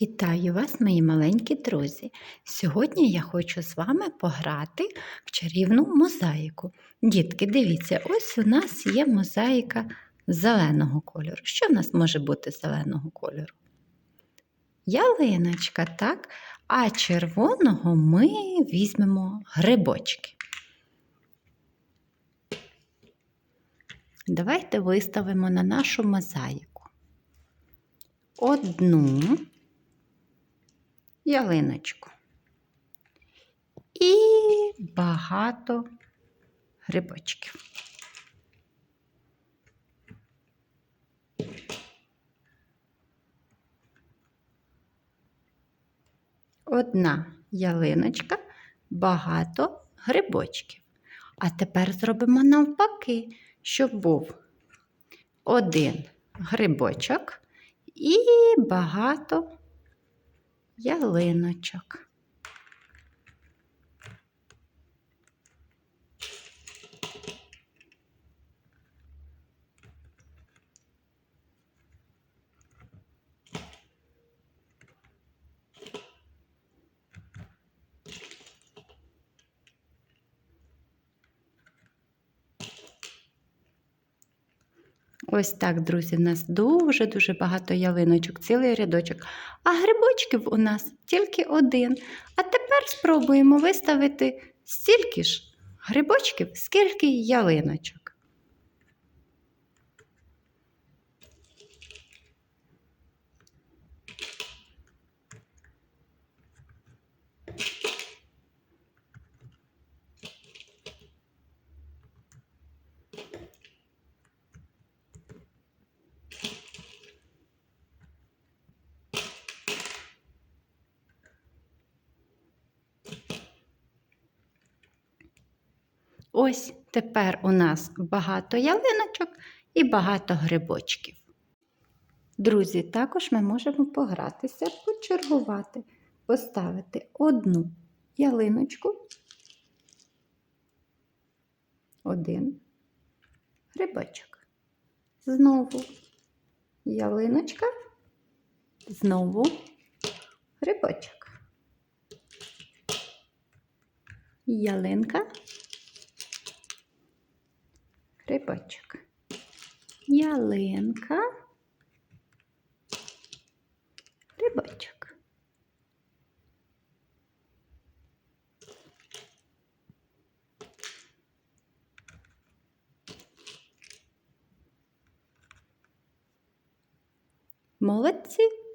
Вітаю вас, мої маленькі друзі! Сьогодні я хочу з вами пограти в чарівну мозаїку. Дітки, дивіться, ось у нас є мозаїка зеленого кольору. Що в нас може бути зеленого кольору? Ялиночка, так? А червоного ми візьмемо грибочки. Давайте виставимо на нашу мозаїку одну ялиночку і багато грибочків. Одна ялиночка, багато грибочків. А тепер зробимо навпаки, щоб був один грибочок і багато ялиночок. Ось так, друзі, в нас дуже-дуже багато ялиночок, цілий рядочок. А грибочків у нас тільки один. А тепер спробуємо виставити стільки ж грибочків, скільки ялиночок. Ось тепер у нас багато ялиночок і багато грибочків. Друзі, також ми можемо погратися, почергувати, поставити одну ялиночку, один грибочок. Знову ялиночка, знову грибочок. Ялинка грибочок. Ялинка, грибочок. Молодці.